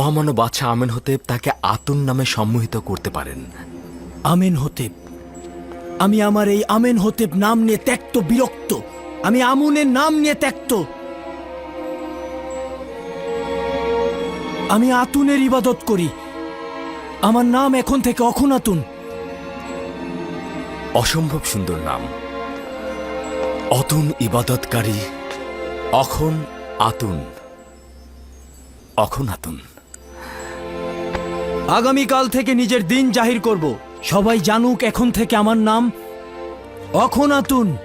মহামান্য বাদশাহ আমেন হতেব তাকে আতুন নামে সম্মোহিত করতে পারেন। আমেন হতেব। আমি আমার এই আমেন হতেব নাম নিয়ে ত্যক্ত বিরক্ত। আমি আমুনের নাম নিয়ে ত্যক্ত। আমি আতুনের ইবাদত করি। আমার নাম এখন থেকে অখুনাতুন। অসম্ভব সুন্দর নাম। অতুন ইবাদতকারী অখন আতুন। অখন আতুন আগামীকাল থেকে নিজের দিন জাহির করব। সবাই জানুক এখন থেকে আমার নাম। অখনাতুন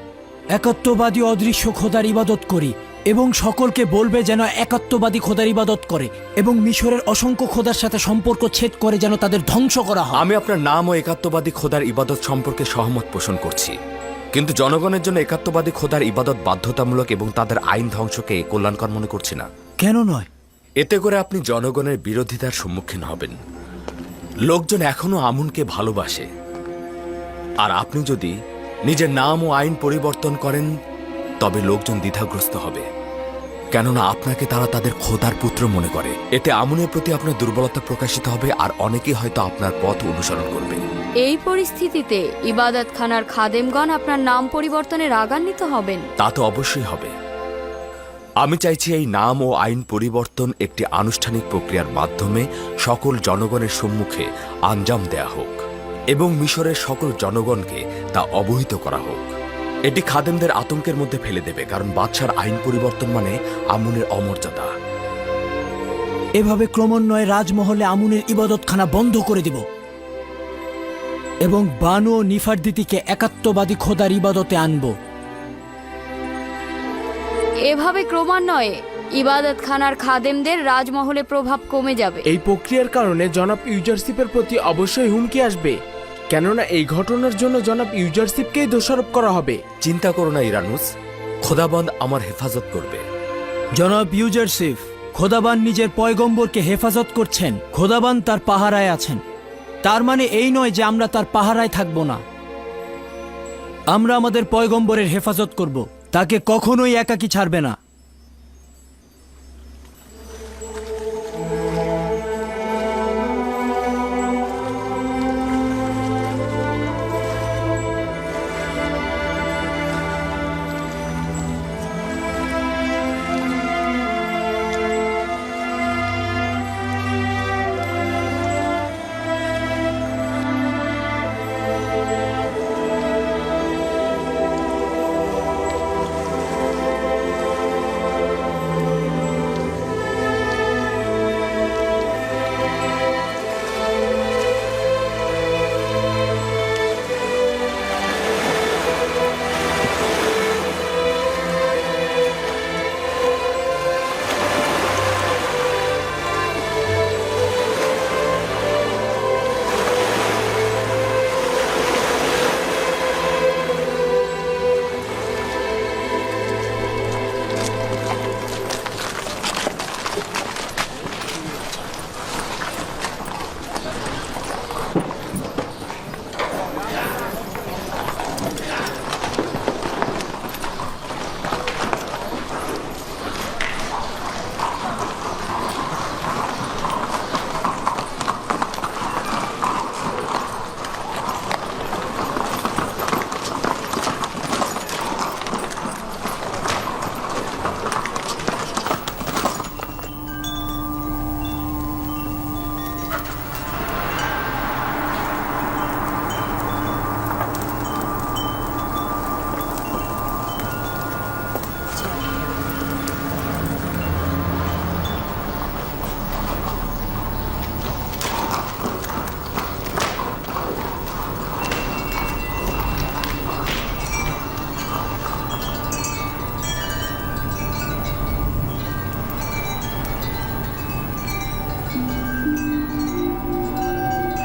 একাত্মবাদী অদৃশ্য খোদার ইবাদত করি এবং সকলকে বলবে যেন একাত্মবাদী খোদার ইবাদত করে এবং মিশরের অসংখ্য খোদার সাথে সম্পর্ক ছেদ করে যেন তাদের ধ্বংস করা হয়। আমি আপনার নাম ও একাত্মবাদী খোদার ইবাদত সম্পর্কে সহমত পোষণ করছি। কিন্তু জনগণের জন্য একাত্মবাদী খোদার ইবাদত বাধ্যতামূলক এবং তাদের আইন ধ্বংসকে কল্যাণকর মনে করছি না। কেন নয়? এতে করে আপনি জনগণের বিরোধিতার সম্মুখীন হবেন। লোকজন এখনও আমুনকে ভালোবাসে। আর আপনি যদি নিজের নাম ও আইন পরিবর্তন করেন তবে লোকজন দ্বিধাগ্রস্ত হবে। কেননা আপনাকে তারা তাদের খোদার পুত্র মনে করে। এতে আমুনের প্রতি আপনার দুর্বলতা প্রকাশিত হবে আর অনেকেই হয়তো আপনার পথ অনুসরণ করবে। এই পরিস্থিতিতে ইবাদতখানার খাদেমগণ আপনার নাম পরিবর্তনে রাগান্বিত হবেন। তা তো অবশ্যই হবে। আমি চাইছি এই নাম ও আইন পরিবর্তন একটি আনুষ্ঠানিক প্রক্রিয়ার মাধ্যমে সকল জনগণের সম্মুখে আঞ্জাম দেয়া হোক এবং মিশরের সকল জনগণকে তা অবহিত করা হোক। এটি খাদেমদের আতঙ্কের মধ্যে ফেলে দেবে, কারণ বাদশার আইন পরিবর্তন মানে আমুনের অমর্যাদা। এভাবে ক্রমান্বয়ে রাজমহলে আমুনের ইবাদতখানা বন্ধ করে দিব এবং বানু ও নিফারদিতিকে একাত্মবাদী খোদার ইবাদতে আনব। এভাবে ক্রমান্বয়ে ইবাদতখানার খাদেমদের রাজমহলে প্রভাব কমে যাবে। এই প্রক্রিয়ার কারণে জনাব ইউজারশিপের প্রতি অবশ্যই হুমকি আসবে। কেননা এই ঘটনার জন্য জনাব ইউজারশিপকেই দোষারোপ করা হবে। চিন্তা করো না ইরানুস। খোদাবন্দ আমার হেফাজত করবে। জনাব ইউজারসিফ খোদাবান নিজের পয়গম্বরকে হেফাজত করছেন। খোদাবান তার পাহারায় আছেন। তার মানে এই নয় যে আমরা তার পাহারায় থাকব না। আমরা আমাদের পয়গম্বরের হেফাজত করব। তাকে কখনোই একাকি ছাড়বে না।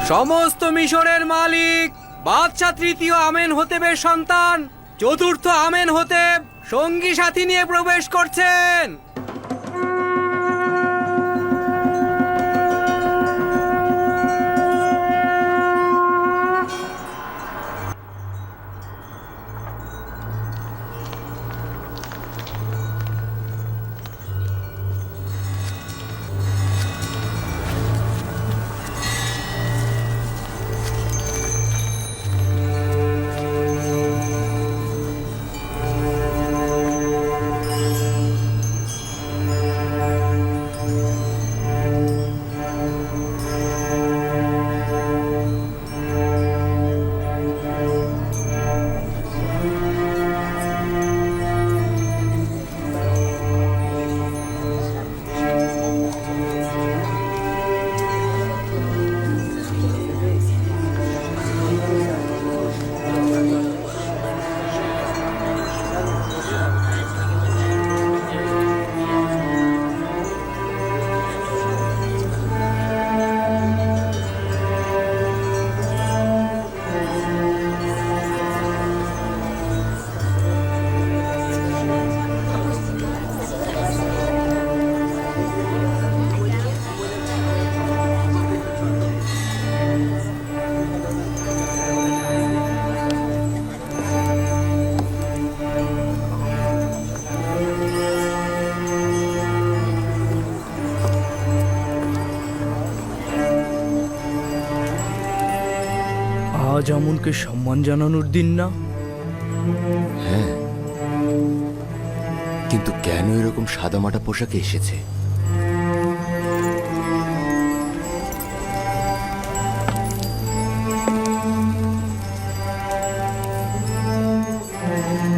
সমস্ত মিশরের মালিক বাদশাহ তৃতীয় আমেন হতেবের সন্তান, চতুর্থ আমেন হতেব সঙ্গী সাথী নিয়ে প্রবেশ করছেন। আমনকে সম্মান জানানোর দিন না। হ্যাঁ। কিন্তু কেন এরকম সাদামাটা পোশাকে এসেছে?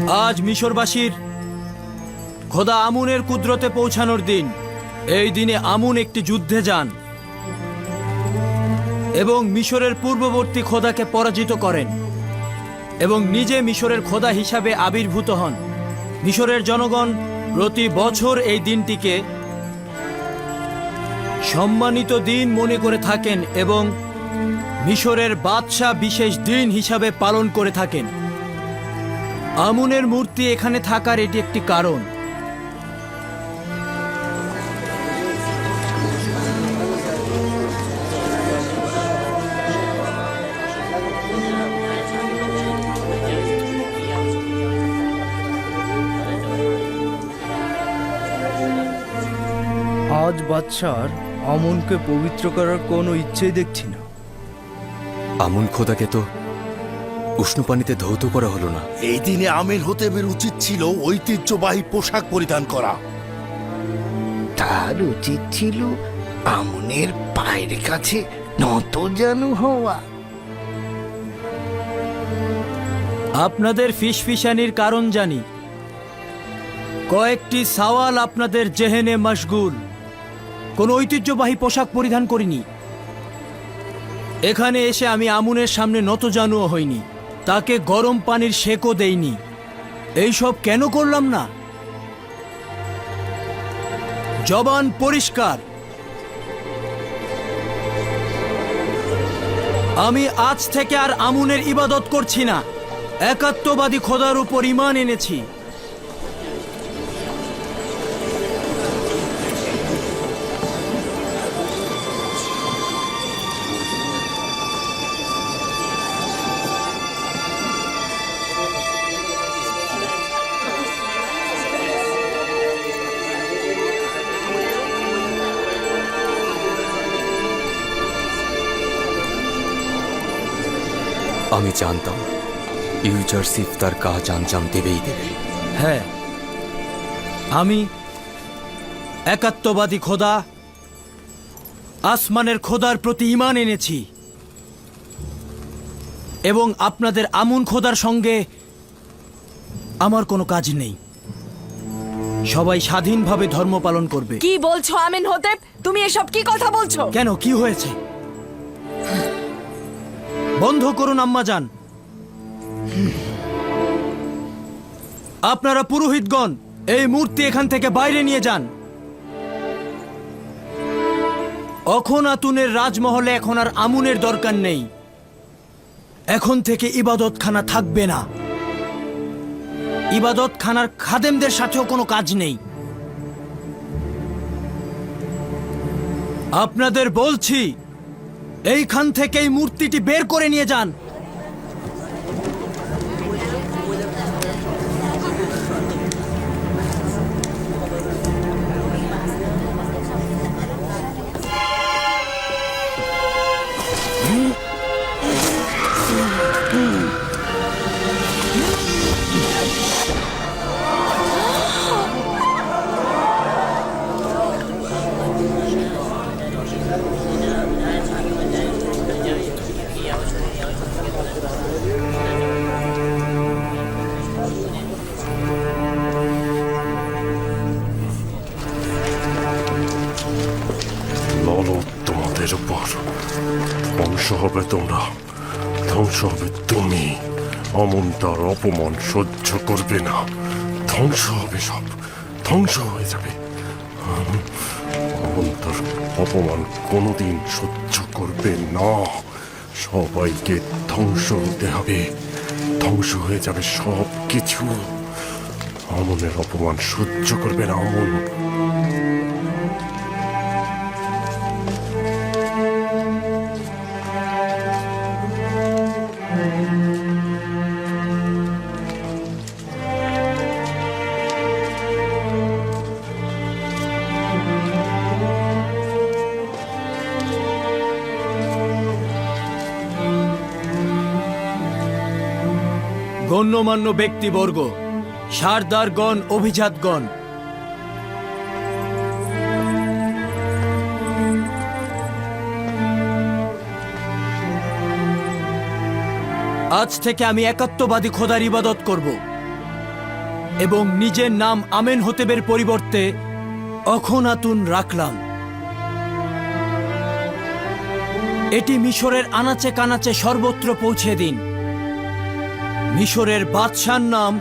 আজ মিশরবাসীর খোদা আমুনের কুদরতে পৌঁছানোর দিন। এই দিনে আমুন একটি যুদ্ধে যান। এবং মিশরের পূর্ববর্তী খোদাকে পরাজিত করেন এবং নিজে মিশরের খোদা হিসাবে আবির্ভূত হন। মিশরের জনগণ প্রতি বছর এই দিনটিকে সম্মানিত দিন মনে করে থাকেন এবং মিশরের বাদশাহ বিশেষ দিন হিসাবে পালন করে থাকেন। আমুনের মূর্তি এখানে থাকার এটি একটি কারণ। বাদশার আমনকে পবিত্র করার কোনো ইচ্ছেই দেখছি না। আমন খোদাকে তো উষ্ণ পানিতে ধৌত করা হলো না। এই দিনে আমির হতেবের উচিত ছিল ঐতিহ্যবাহী পোশাক পরিধান করা। তার উচিত ছিল আমনের পায়ের কাছে নত জানু হওয়া। আপনাদের ফিসফিসানির কারণ জানি। কয়েকটি সওয়াল আপনাদের জেহেনে মশগুল। কোন ঐতিহ্যবাহী পোশাক পরিধান করিনি। এখানে এসে আমি আমুনের সামনে নতজানুও হইনি। তাকে গরম পানির শেকও দেইনি। এইসব কেন করলাম না? জবান পরিষ্কার। আমি আজ থেকে আর আমুনের ইবাদত করছি না। একাত্মবাদী খোদার উপর ইমান এনেছি। আমি জানতাম ইউজারসিফ তার কাজ আঞ্জাম দেবেই দেবে। হ্যাঁ আমি একাত্মবাদী খোদা আসমানের খোদার প্রতি ইমান এনেছি এবং আপনাদের আমুন খোদার সঙ্গে আমার কোনো কাজ নেই। সবাই স্বাধীনভাবে ধর্ম পালন করবে। কি বলছো আমিন হতেব? তুমি এসব কি কথা বলছো? কেন কি হয়েছে? বন্ধ করুন, আম্মা যান। আপনারা পুরোহিতগণ, এই মূর্তি এখান থেকে বাইরে নিয়ে যান। অখনাতুনের রাজমহলে এখন আর আমুনের দরকার নেই। এখন থেকে ইবাদতখানা থাকবে না। ইবাদতখানার খাদেমদের সাথেও কোনো কাজ নেই। আপনাদের বলছি এইখান থেকে এই মূর্তিটি বের করে নিয়ে যান। তুমি অমন তার অপমান সহ্য করবে না। ধ্বংস হবে সব। ধ্বংস হয়ে যাবে। অমন তার অপমান কোনোদিন সহ্য করবে না। সবাইকে ধ্বংস হতে হবে। ধ্বংস হয়ে যাবে সব কিছু অমনের অপমান সহ্য করবে না অমন। গণ্যমান্য ব্যক্তিবর্গ, সারদারগণ, অভিজাতগণ। আজ থেকে আমি একাত্মবাদী খোদার ইবাদত করব এবং নিজের নাম আমেন হতেবের পরিবর্তে অখনাতুন রাখলাম। এটি মিশরের আনাচে কানাচে সর্বত্র পৌঁছে দিন। মিশরের বাদশার নাম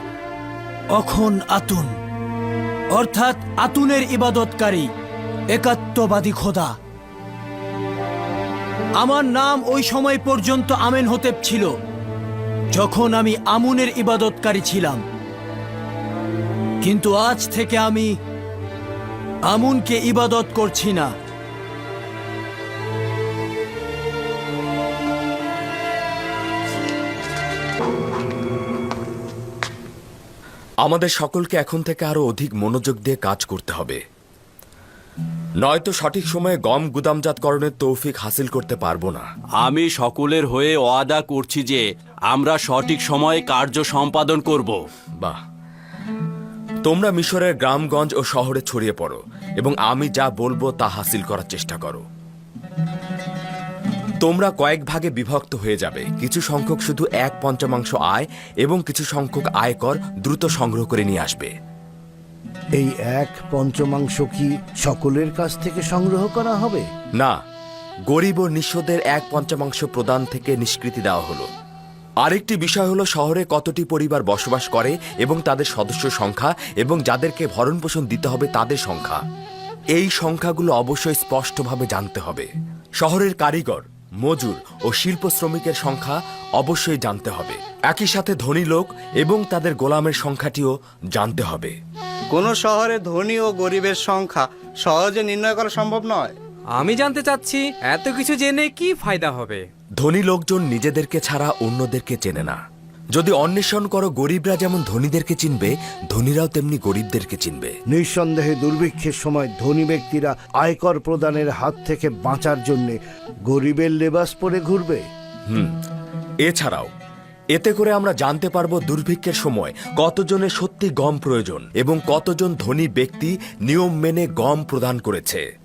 অখন আতুন। অর্থাৎ আতুনের ইবাদতকারী, একাত্মবাদী খোদা। আমার নাম ওই সময় পর্যন্ত আমেন হতেব ছিল, যখন আমি আমুনের ইবাদতকারী ছিলাম। কিন্তু আজ থেকে আমি আমুনকে ইবাদত করছি না। আমাদের সকলকে এখন থেকে আরও অধিক মনোযোগ দিয়ে কাজ করতে হবে। নয়তো সঠিক সময়ে গম গুদামজাতকরণের তৌফিক হাসিল করতে পারব না। আমি সকলের হয়ে ওয়াদা করছি যে আমরা সঠিক সময়ে কার্য সম্পাদন করব। বাহ। তোমরা মিশরের গ্রামগঞ্জ ও শহরে ছড়িয়ে পড়ো এবং আমি যা বলব তা হাসিল করার চেষ্টা করো। তোমরা কয়েক ভাগে বিভক্ত হয়ে যাবে। কিছু সংখ্যক শুধু এক পঞ্চমাংশ আয় এবং কিছু সংখ্যক আয়কর দ্রুত সংগ্রহ করে নিয়ে আসবে। এই এক পঞ্চমাংশ কি সকলের কাছ থেকে সংগ্রহ করা হবে? না গরিব ও নিঃস্বদের এক পঞ্চমাংশ প্রদান থেকে নিষ্কৃতি দেওয়া হলো। আরেকটি বিষয় হলো শহরে কতটি পরিবার বসবাস করে এবং তাদের সদস্য সংখ্যা এবং যাদেরকে ভরণ পোষণ দিতে হবে তাদের সংখ্যা। এই সংখ্যাগুলো অবশ্যই স্পষ্টভাবে জানতে হবে। শহরের কারিগর মজুর ও শিল্প শ্রমিকের সংখ্যা অবশ্যই জানতে হবে। একই সাথে ধনী লোক এবং তাদের গোলামের সংখ্যাটিও জানতে হবে। কোন শহরে ধনী ও গরিবের সংখ্যা সহজে নির্ণয় করা সম্ভব নয়। আমি জানতে চাচ্ছি এত কিছু জেনে কি ফায়দা হবে? ধনী লোকজন নিজেদেরকে ছাড়া অন্যদেরকে চেনে না। যদি অন্বেষণ করো গরিবরা যেমন ধনীদেরকে চিনবে ধনীরাও তেমনি গরিবদেরকে চিনবে। নিঃসন্দেহে দুর্ভিক্ষের সময় ধনী ব্যক্তিরা আয়কর প্রদানের হাত থেকে বাঁচার জন্য গরিবের লেবাস পরে ঘুরবে। হুম এছাড়াও এতে করে আমরা জানতে পারব দুর্ভিক্ষের সময় কতজনের সত্যি গম প্রয়োজন এবং কতজন ধনী ব্যক্তি নিয়ম মেনে গম প্রদান করেছে।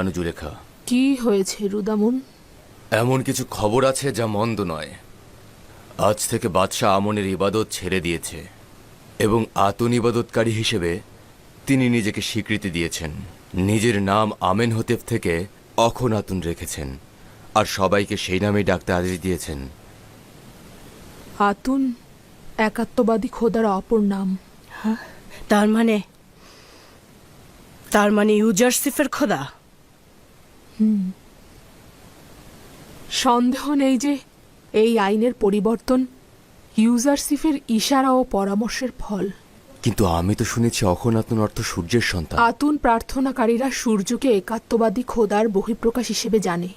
দরুদ বানুজুলেখা কি হয়েছে রুদামুন? এমন কিছু খবর আছে যা মন্দ নয়। আজ থেকে বাদশাহ আমনের ইবাদত ছেড়ে দিয়েছে এবং আতুন ইবাদতকারী হিসেবে তিনি নিজেকে স্বীকৃতি দিয়েছেন। নিজের নাম আমেন হতেফ থেকে অখন আতুন রেখেছেন আর সবাইকে সেই নামেই ডাকতে আদেশ দিয়েছেন। আতুন একাত্মবাদী খোদার অপর নাম। তার মানে তার মানে ইউজারসিফের খোদা? সন্দেহ নেই যে এই আইনের পরিবর্তন ইউজারসিফের ইশারা ও পরামর্শের ফল। কিন্তু আমি তো শুনেছি অখন আতুন অর্থ সূর্যের সন্তান। আতুন প্রার্থনাকারীরা সূর্যকে একাত্মবাদী খোদার বহিঃপ্রকাশ হিসেবে জানে।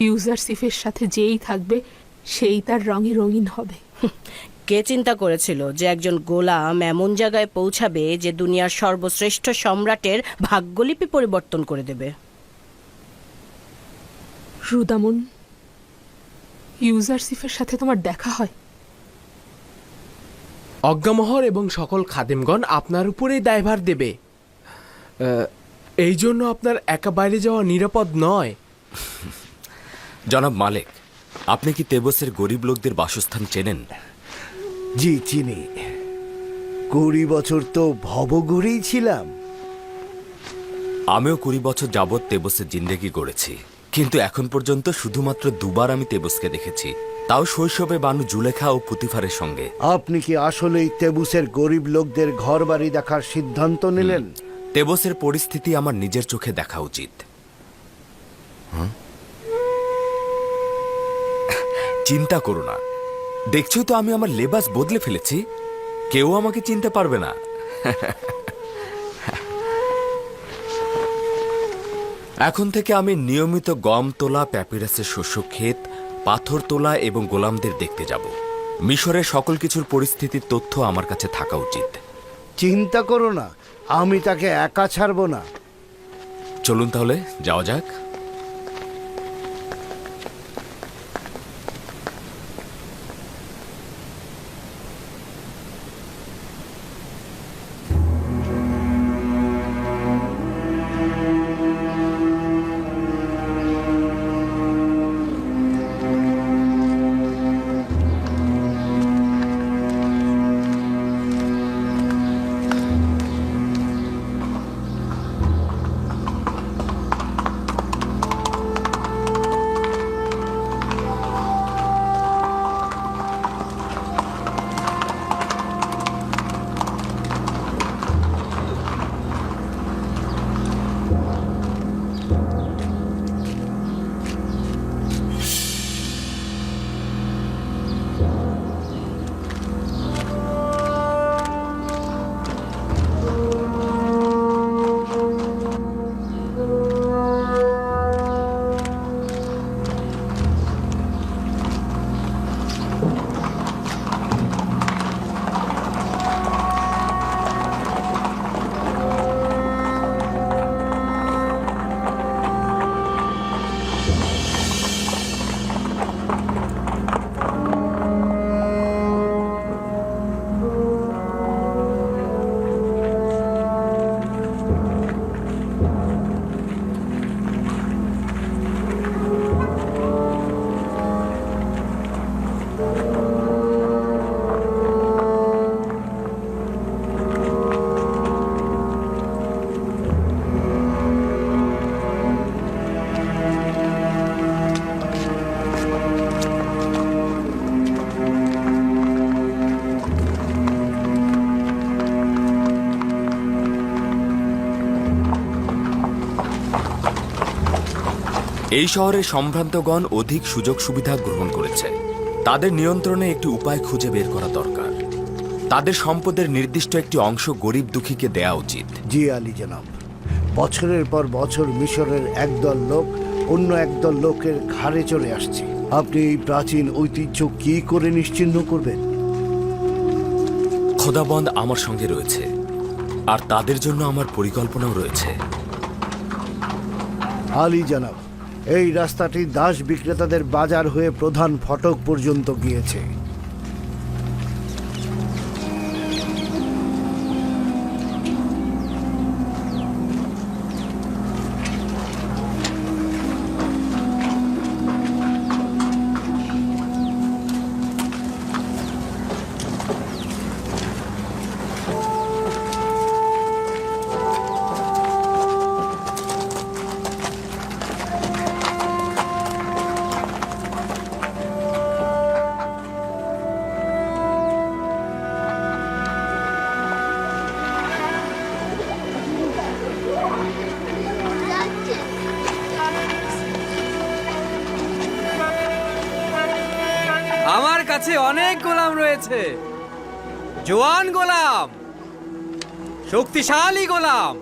ইউজারসিফের সাথে যেই থাকবে সেই তার রঙে রঙিন হবে। কে চিন্তা করেছিল যে একজন গোলাম এমন জায়গায় পৌঁছাবে যে দুনিয়ার সর্বশ্রেষ্ঠ সম্রাটের ভাগ্যলিপি পরিবর্তন করে দেবে? রুদামুন ইউজারসিফের সাথে তোমার দেখা হয়? অজ্ঞামহর এবং সকল খাদেমগণ আপনার উপরেই দায়ভার দেবে। এই জন্য আপনার একা বাইরে যাওয়া নিরাপদ নয়। জনাব মালিক আপনি কি তেবসের গরিব লোকদের বাসস্থান চেনেন? জি চিনি। কুড়ি বছর তো ভবঘুরেই ছিলাম। আমিও কুড়ি বছর যাবৎ তেবসের জিন্দেগি গড়েছি কিন্তু এখন পর্যন্ত শুধুমাত্র দুবার আমি তেবসকে দেখেছি। তাও শৈশবে বানু জুলেখা ও পুতিফারের সঙ্গে। আপনি কি আসলেই তেবুসের গরিব লোকদের ঘর বাড়ি দেখার সিদ্ধান্ত নিলেন? তেবসের পরিস্থিতি আমার নিজের চোখে দেখা উচিত। চিন্তা করো না। দেখছোই তো আমি আমার লেবাস বদলে ফেলেছি। কেউ আমাকে চিনতে পারবে না। এখন থেকে আমি নিয়মিত গম তোলা প্যাপিরাসের শস্য ক্ষেত পাথর তোলা এবং গোলামদের দেখতে যাব। মিশরের সকল কিছুর পরিস্থিতির তথ্য আমার কাছে থাকা উচিত। চিন্তা করো না আমি তাকে একা ছাড়বো না। চলুন তাহলে যাওয়া যাক। এই শহরের সম্ভ্রান্তগণ অধিক সুযোগ সুবিধা গ্রহণ করেছে। তাদের নিয়ন্ত্রণে একটি উপায় খুঁজে বের করা দরকার। তাদের সম্পদের নির্দিষ্ট একটি অংশ গরিব দুঃখীকে দেয়া উচিত। জি আলী জনাব। বছরের পর বছর মিশরের একদল লোক অন্য একদল লোকের ঘাড়ে চলে আসছে। আপনি এই প্রাচীন ঐতিহ্য কি করে নিশ্চিহ্ন করবেন? খোদাবন্দ আমার সঙ্গে রয়েছে। আর তাদের জন্য আমার পরিকল্পনাও রয়েছে। আলী জানাব এই রাস্তাটি দাস বিক্রেতাদের বাজার হয়ে প্রধান ফটক পর্যন্ত গিয়েছে। কাছে অনেক গোলাম রয়েছে। জোয়ান গোলাম, শক্তিশালী গোলাম,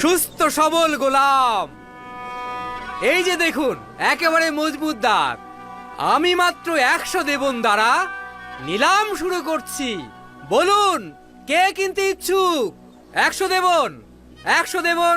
সুস্থ, সবল গোলাম। এই যে দেখুন, একেবারে মজবুত দাঁত আমি মাত্র একশো দেবন দ্বারা নিলাম শুরু করছি। বলুন, কে কিনতে ইচ্ছুক? একশো দেবন একশো দেবন